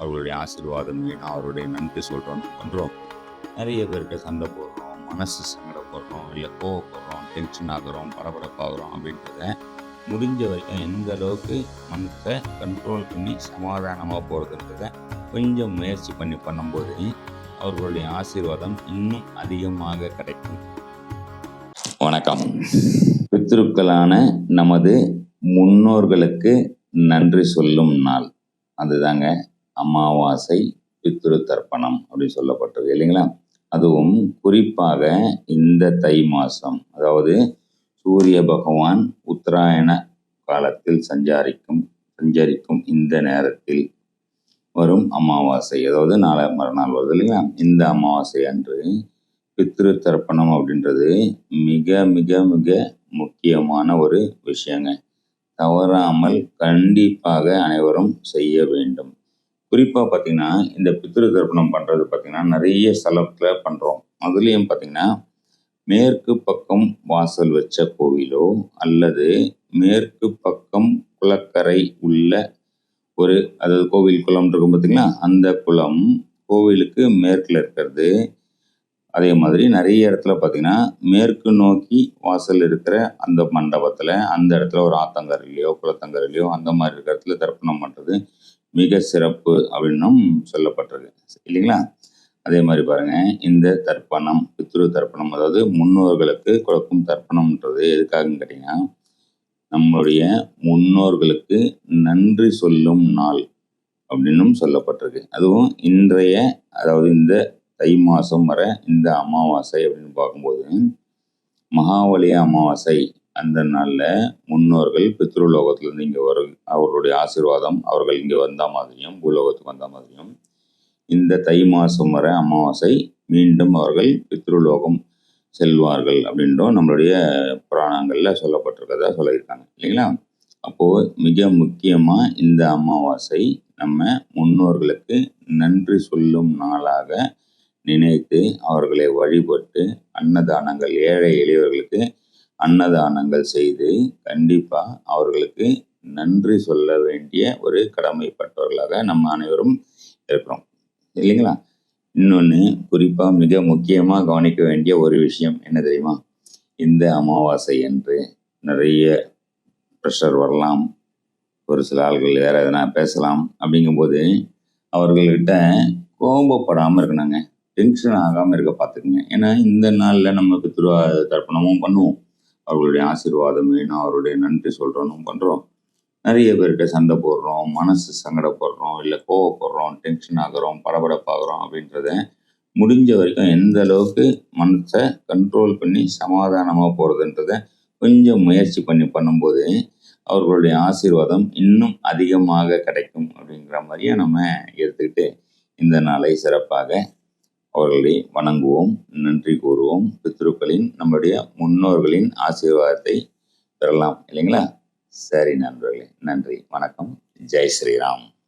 அவர்களுடைய ஆசீர்வாதம் வேணும் அவருடைய நன்றி சொல்கிறோம் பண்ணுறோம் நிறைய பேருக்கு சண்டை போடுறோம் மனசு சங்கடப்படுறோம் இல்லை கோவப்படுறோம் டென்ஷன் ஆகுறோம் பரபரப்பாகிறோம் அப்படின்றத முடிஞ்ச வரைக்கும் எந்த அளவுக்கு மனசை கண்ட்ரோல் பண்ணி சமாதானமாக போகிறதுன்றத கொஞ்சம் முயற்சி பண்ணி பண்ணும்போது அவர்களுடைய ஆசீர்வாதம் இன்னும் அதிகமாக கிடைக்கும். வணக்கம். பித்ருக்களான நமது முன்னோர்களுக்கு நன்றி சொல்லும் நாள். அதுதாங்க அமாவாசை பித்ரு தர்ப்பணம் அப்படின்னு சொல்லப்பட்டது இல்லைங்களா? அதுவும் குறிப்பாக இந்த தை மாதம் அதாவது சூரிய பகவான் உத்தராயண காலத்தில் சஞ்சாரிக்கும் சஞ்சரிக்கும் இந்த நேரத்தில் வரும் அமாவாசை அதாவது நாளை மறுநாள் வருது இல்லைங்களா? இந்த அமாவாசை அன்று பித்ரு தர்ப்பணம் அப்படின்றது மிக மிக மிக முக்கியமான ஒரு விஷயங்க. தவறாமல் கண்டிப்பாக அனைவரும் செய்ய வேண்டும். குறிப்பாக பார்த்தீங்கன்னா இந்த பித்ரு தர்ப்பணம் பண்ணுறது பார்த்தீங்கன்னா நிறைய ஸ்தலத்தில் பண்ணுறோம் அதுலேயும் பார்த்தீங்கன்னா மேற்கு பக்கம் வாசல் வச்ச கோவிலோ அல்லது மேற்கு பக்கம் குளக்கரை உள்ள ஒரு அதாவது கோவில் குளம் இருக்கும் பார்த்தீங்களா அந்த குளம் கோவிலுக்கு மேற்கில் இருக்கிறது. அதே மாதிரி நிறைய இடத்துல பார்த்தீங்கன்னா மேற்கு நோக்கி வாசல் இருக்கிற அந்த மண்டபத்தில் அந்த இடத்துல ஒரு ஆத்தங்கரையிலையோ குளத்தங்கரையிலையோ அந்த மாதிரி இருக்கிற இடத்துல தர்ப்பணம் பண்ணுறது மிக சிறப்பு அப்படின்னும் சொல்லப்பட்டிருக்கு. இல்லைங்களா? அதே மாதிரி பாருங்க. இந்த தர்ப்பணம் பித்ரு தர்ப்பணம் அதாவது முன்னோர்களுக்கு கொடுக்கும் தர்ப்பணம்ன்றது எதுக்காகன்னு கேட்டிங்கன்னா நம்மளுடைய முன்னோர்களுக்கு நன்றி சொல்லும் நாள் அப்படின்னும் சொல்லப்பட்டிருக்கு. அதுவும் இன்றைய அதாவது இந்த தை மாதம் வர இந்த அமாவாசை அப்படின்னு பார்க்கும்போது மகாவலி அமாவாசை அந்த நாளில் முன்னோர்கள் பித்ருலோகத்திலேருந்து இங்கே வரும் அவர்களுடைய ஆசீர்வாதம் அவர்கள் இங்கே வந்த மாதிரியும் பூலோகத்துக்கு வந்த மாதிரியும் இந்த தை மாதம் வர அமாவாசை மீண்டும் அவர்கள் பித்ருலோகம் செல்வார்கள் அப்படின்றும். நம்மளுடைய புராணங்களில் சொல்லப்பட்டிருக்கதா சொல்லியிருக்காங்க. இல்லைங்களா? அப்போது மிக முக்கியமாக இந்த அமாவாசை நம்ம முன்னோர்களுக்கு நன்றி சொல்லும் நாளாக நினைத்து அவர்களை வழிபட்டு அன்னதானங்கள் ஏழை எளியவர்களுக்கு அன்னதானங்கள் செய்து கண்டிப்பாக அவர்களுக்கு நன்றி சொல்ல வேண்டிய ஒரு கடமைப்பட்டவர்களாக நம்ம அனைவரும் இருக்கிறோம். இல்லைங்களா? இன்னொன்று குறிப்பாக மிக முக்கியமாக கவனிக்க வேண்டிய ஒரு விஷயம் என்ன தெரியுமா? இந்த அமாவாசை என்று நிறைய ப்ரெஷர் வரலாம். ஒரு சில ஆள்கள் வேறு எதனா பேசலாம் அப்படிங்கும்போது அவர்கள்கிட்ட கோபப்படாமல் இருக்கணுங்க. டென்ஷன் ஆகாமல் இருக்க பார்த்துக்குங்க ஏன்னா இந்த நாளில் நம்ம திருவா தர்ப்பணமும் பண்ணுவோம். அவர்களுடைய ஆசீர்வாதம் வேணும் அவருடைய நன்றி சொல்கிறோன்னு பண்ணுறோம் நிறைய பேர்கிட்ட சண்டை போடுறோம் மனசு சங்கடப்படுறோம் இல்லை கோவப்படுறோம் டென்ஷன் ஆகுறோம் படபடப்பாகிறோம் அப்படின்றத முடிஞ்ச வரைக்கும் எந்த அளவுக்கு மனசை கண்ட்ரோல் பண்ணி சமாதானமாக போகிறதுன்றத கொஞ்சம் முயற்சி பண்ணி பண்ணும்போது அவர்களுடைய ஆசீர்வாதம் இன்னும் அதிகமாக கிடைக்கும் அப்படிங்கிற மாதிரியே நம்ம எடுத்துக்கிட்டு இந்த நாளை சிறப்பாக அவர்களை வணங்குவோம் நன்றி கூறுவோம். பித்ருக்களின் நம்முடைய முன்னோர்களின் ஆசீர்வாதத்தை பெறலாம். இல்லைங்களா? சரி நண்பர்களே நன்றி. வணக்கம். ஜெய் ஸ்ரீராம்.